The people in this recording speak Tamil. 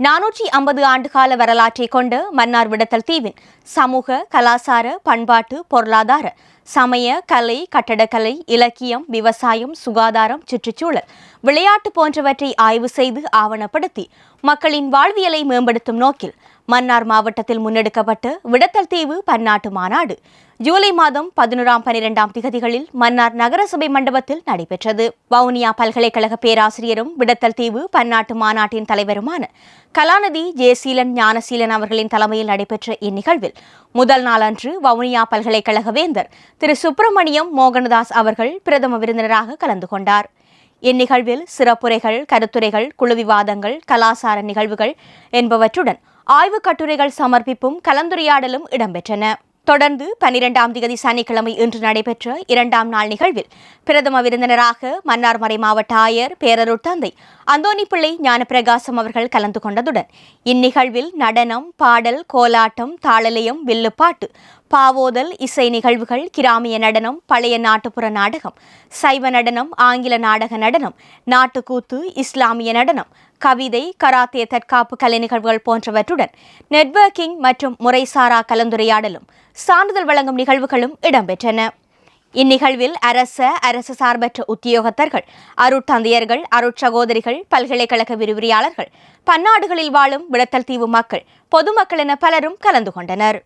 நானூற்றி ஐம்பது ஆண்டுகால வரலாற்றை கொண்ட மன்னார் விடத்தல் தீவின் சமூக கலாசார பண்பாட்டு பொருளாதார சமய கலை கட்டடக்கலை இலக்கியம் விவசாயம் சுகாதாரம் சுற்றுச்சூழல் விளையாட்டு போன்றவற்றை ஆய்வு செய்து ஆவணப்படுத்தி மக்களின் வாழ்வியலை மேம்படுத்தும் நோக்கில் மன்னார் மாவட்டத்தில் முன்னெடுக்கப்பட்ட விடத்தல் தீவு பன்னாட்டு மாநாடு ஜூலை மாதம் பதினோராம் பனிரெண்டாம் திகதிகளில் மன்னார் நகரசபை மண்டபத்தில் நடைபெற்றது. வவுனியா பல்கலைக்கழக பேராசிரியரும் விடத்தல் தீவு பன்னாட்டு மாநாட்டின் தலைவருமான கலாநிதி ஜெயசீலன் ஞானசீலன் அவர்களின் தலைமையில் நடைபெற்ற இந்நிகழ்வில் முதல் நாளன்று வவுனியா பல்கலைக்கழக வேந்தர் திரு. சுப்பிரமணியம் மோகனதாஸ் அவர்கள் பிரதம விருந்தினராக கலந்து கொண்டார். இந்நிகழ்வில் சிறப்புரைகள் கருத்துரைகள் குழு விவாதங்கள் கலாசார நிகழ்வுகள் என்பவற்றுடன் ஆய்வுக் கட்டுரைகள் சமர்ப்பிப்பும் கலந்துரையாடலும் இடம்பெற்றன. தொடர்ந்து பனிரெண்டாம் திகதி சனிக்கிழமை இன்று நடைபெற்ற இரண்டாம் நாள் நிகழ்வில் பிரதம விருந்தினராக மன்னார்மறை மாவட்ட ஆயர் பேரருட்தந்தை தந்தை பிள்ளை ஞானப்பிரகாசம் அவர்கள் கலந்து கொண்டதுடன் இந்நிகழ்வில் நடனம் பாடல் கோலாட்டம் தாளலயம் வில்லுப்பாட்டு பாவோதல் இசை நிகழ்வுகள் கிராமிய நடனம் பழைய நாட்டுப்புற நாடகம் சைவ நடனம் ஆங்கில நாடக நடனம் நாட்டுக்கூத்து இஸ்லாமிய நடனம் கவிதை கராத்தே தற்காப்பு கலை நிகழ்வுகள் போன்றவற்றுடன் நெட்வொர்க்கிங் மற்றும் முறைசாரா கலந்துரையாடலும் சான்றிதழ் வழங்கும் நிகழ்வுகளும் இடம்பெற்றன. இந்நிகழ்வில் அரச அரசு சார்பற்ற உத்தியோகத்தர்கள் அருட்தந்தையர்கள் அருட்சகோதரிகள் பல்கலைக்கழக விரிவுரையாளர்கள் பன்னாடுகளில் வாழும் விடத்தல் தீவு மக்கள் பொதுமக்கள் என பலரும் கலந்து கொண்டனர்.